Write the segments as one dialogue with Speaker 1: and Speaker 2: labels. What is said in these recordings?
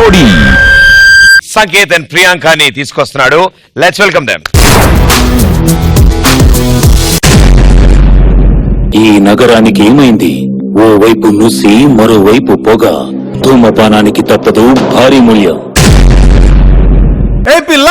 Speaker 1: జోడీ.
Speaker 2: సంకేత్ అండ్ ప్రియాంకని తీసుకొస్తున్నాడు. Let's welcome them
Speaker 3: ఈ నగరానికి ఏమైంది? ఓవైపు నుసి మరోవైపు పొగ. ధూమపానానికి తప్పదు భారీ మూల్యం.
Speaker 4: ఏ పిల్ల!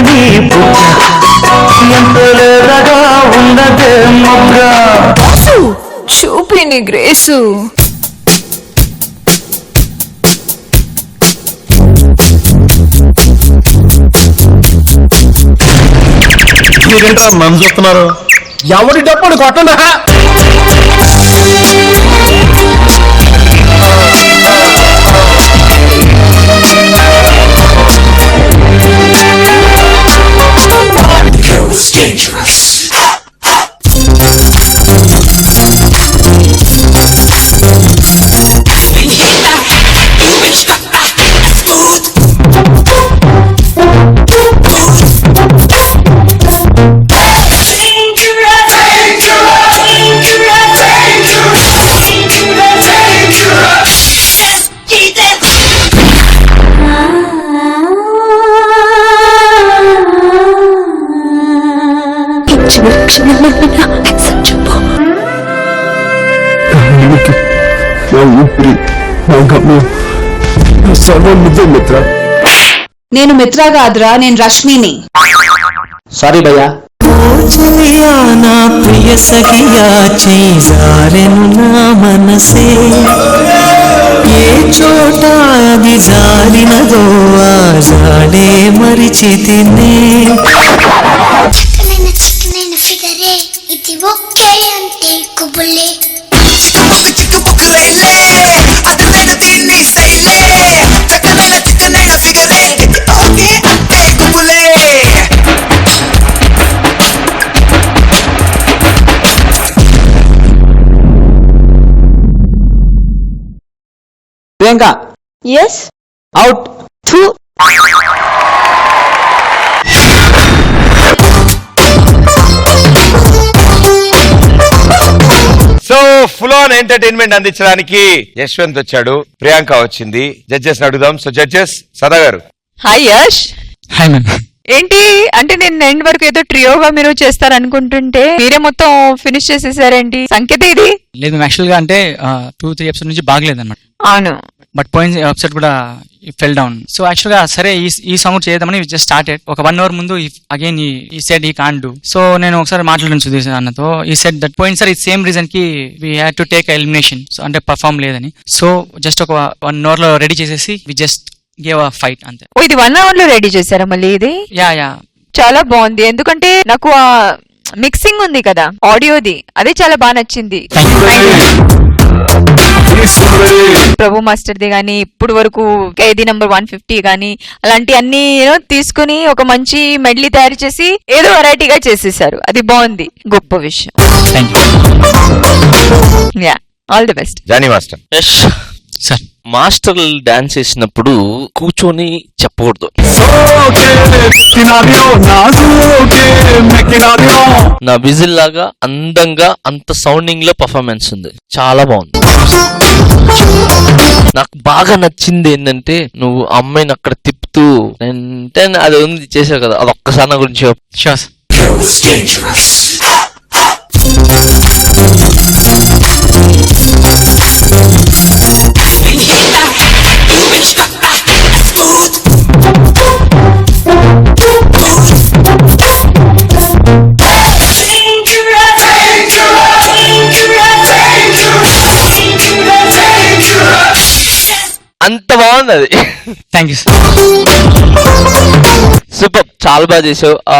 Speaker 5: నీలున్నది పుట్ట ఎంత లేదగా ఉన్నదే మొగ్గ.
Speaker 6: చూపిని గ్రేసు.
Speaker 4: మీరేంటో నన్ను చూస్తున్నారు? ఎవరి డబ్బుని కొట్టండా నా ఊపిరి నా గమ్యం నా సర్వం నువ్వే మిత్ర
Speaker 6: నేను మిత్ర కాదురా నేను రష్మిని.
Speaker 4: సారీ భయ్యా.
Speaker 5: చెలియా నా ప్రియ సఖియా చేజారెను నా మనసే. ఏ చోట అది జారినదో ఆ జాడే మరిచి తినే
Speaker 7: ఇది ఒకే అంటే కుబులే
Speaker 4: Priyanka
Speaker 6: is
Speaker 4: out
Speaker 2: so entertainment అందించడానికి యశ్వంత్ వచ్చాడు ప్రియాంక వచ్చింది. జడ్జెస్ అడుగుదాం. సో జడ్జెస్ సదా గారు.
Speaker 8: హాయ్ యష్
Speaker 3: హాయ్ మ్యామ్
Speaker 8: ఏంటి? అంటే నేను ఎండ్ వరకు ఏదో ట్రియోగా మీరు చేస్తారనుకుంటుంటే మీరే మొత్తం ఫినిష్ చేసేసారేంటి? సంకేత ఇది?
Speaker 9: లేదు మ్యామ్ యాక్చువల్గా అంటే టూ త్రీ ఎపిసోడ్ నుంచి బాగలేదు అనమాట
Speaker 8: అవును.
Speaker 9: బట్ పోయిన ఎపిసోడ్ కూడా ఫెల్ డౌన్ సో యాక్చువల్గా సరే ఈ ఈ సాంగ్ చేద్దామని జస్ట్ స్టార్టెడ్ ఒక వన్ అవర్ ముందు అగైన్ ఈ సెట్ ఈ కాన్ డూ సో నేను ఒకసారి మాట్లాడాను సుధీర్ సార్ అన్నతో. ఈ సెట్ దట్ పోయిన సార్ ఈ same రీజన్కి we had to take elimination so అంటే పర్ఫామ్ లేదని. సో జస్ట్ ఒక వన్ అవర్లో రెడీ చేసేసి we just gave a fight అంతే.
Speaker 8: ఓ ఇది వన్ అవర్లో రెడీ చేశారా మళ్ళీ ఇది?
Speaker 9: యా యా
Speaker 8: చాలా బాగుంది. ఎందుకంటే నాకు ఆ మిక్సింగ్ ఉంది కదా ఆడియోది అదే చాలా బాగా నచ్చింది. ప్రభు మాస్టర్ది గానీ ఇప్పుడు వరకు ఖైదీ నంబర్ వన్ ఫిఫ్టీ గానీ అలాంటి అన్ని you know, తీసుకుని ఒక మంచి మెడ్లీ తయారు చేసి ఏదో వెరైటీగా చేసేసారు అది బాగుంది. గొప్ప విషయం.
Speaker 9: You
Speaker 8: all the best
Speaker 2: Johnny master.
Speaker 9: Sir
Speaker 10: master dance చేసినప్పుడు కూర్చొని చెప్పకూడదు. నా విజిల్ లాగా అందంగా అంత సౌండింగ్లో పర్ఫార్మెన్స్ ఉంది. చాలా బాగుంది. నాకు బాగా నచ్చింది ఏంటంటే నువ్వు అమ్మాయిని అక్కడ తిప్పుతూ అంటే అది ఉంది చేసావు కదా అది ఒక్కసారి నా గురించి చెప్పు. బాగుంది అది
Speaker 9: థ్యాంక్ యూ
Speaker 10: సూపర్ చాలా బాగా చేసావు. ఆ,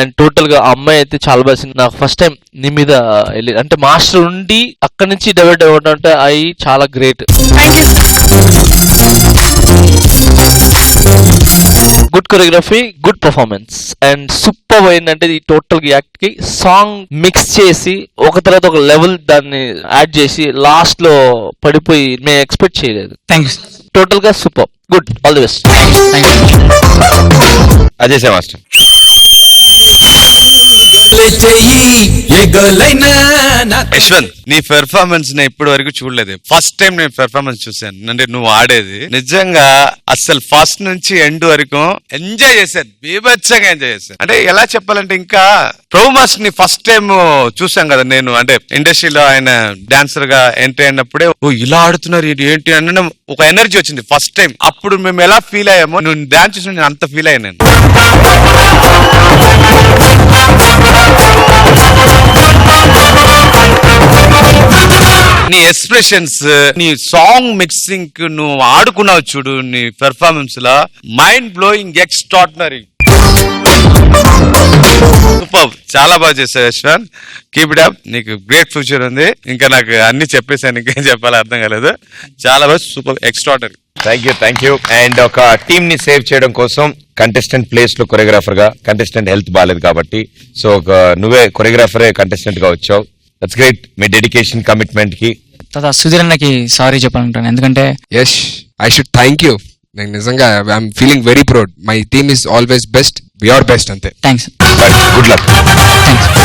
Speaker 10: అండ్ టోటల్గా అమ్మాయి అయితే చాలా బాగా చేసింది. నాకు ఫస్ట్ టైం నీ మీద వెళ్ళి అంటే మాస్టర్ ఉండి అక్కడి నుంచి డెవలప్ అవ్వడం అంటే అవి చాలా great good choreography good performance and super ఏంటంటే ఈ టోటల్ యాక్ట్కి సాంగ్ మిక్స్ చేసి ఒక తర్వాత ఒక లెవెల్ దాన్ని యాడ్ చేసి లాస్ట్లో పడిపోయి మేము ఎక్స్పెక్ట్ చేయలేదు.
Speaker 9: థ్యాంక్ యూ సార్
Speaker 10: టోటల్గా super good all the best
Speaker 2: Ajay say master.
Speaker 1: Yashwant నీ పెర్ఫార్మెన్స్ నేను ఇప్పటి వరకు చూడలేదు. ఫస్ట్ టైం నేను పెర్ఫార్మెన్స్ చూశాను. అంటే నువ్వు ఆడేది. నిజంగా అసలు ఫస్ట్ నుంచి ఎండ్ వరకు ఎంజాయ్ చేశాను. బీభత్సంగా ఎంజాయ్ చేశాను. అంటే ఎలా చెప్పాలంటే ఇంకా ప్రభు మాస్టర్ని ఫస్ట్ టైం చూసాం కదా నేను. అంటే ఇండస్ట్రీలో ఆయన డాన్సర్గా ఎంట్రీ అయినప్పుడే ఓ ఇలా ఆడుతున్నారు ఇది ఏంటి? అన్న ఒక ఎనర్జీ వచ్చింది ఫస్ట్ టైం అప్పుడు మేము ఎలా ఫీల్ అయ్యామో నువ్వు డాన్స్ చూసిన నేను అంత ఫీల్ అయ్యాను నీ ఎక్స్ప్రెషన్స్ నీ సాంగ్ మిక్సింగ్ నువ్వు ఆడుకున్నావు చూడు నీ పెర్ఫార్మెన్స్ లా మైండ్ బ్లోయింగ్ ఎక్స్ట్రాడినరీ సూపర్. చాలా బాగా చేశావు యశ్వాన్ కీప్ ఇట్ అప్ నీకు గ్రేట్ ఫ్యూచర్ ఉంది. ఇంకా నాకు అన్ని చెప్పేసాను ఇంకేం చెప్పాలో అర్థం కాలేదు. చాలా బాగా super extraordinary
Speaker 2: thank you thank you and ఒక టీమ్ని సేవ్ చేయడం కోసం కంటెస్టెంట్ ప్లేస్లో కొరియోగ్రాఫర్గా కంటెస్టెంట్ హెల్త్ బాగాలేదు కాబట్టి. సో ఒక నువ్వే కొరియోగ్రాఫరే కంటెస్టెంట్గా వచ్చావు. దట్స్ గ్రేట్ మీ డెడికేషన్ కమిట్మెంట్కి.
Speaker 9: తర్వాత సుధీర్ అన్నకి సారీ చెప్పాలంటాను. ఎందుకంటే
Speaker 11: Yash I should thank you నేను నిజంగా I'm feeling very proud my team is always best your best అంతే.
Speaker 9: Thanks
Speaker 2: good luck
Speaker 9: thanks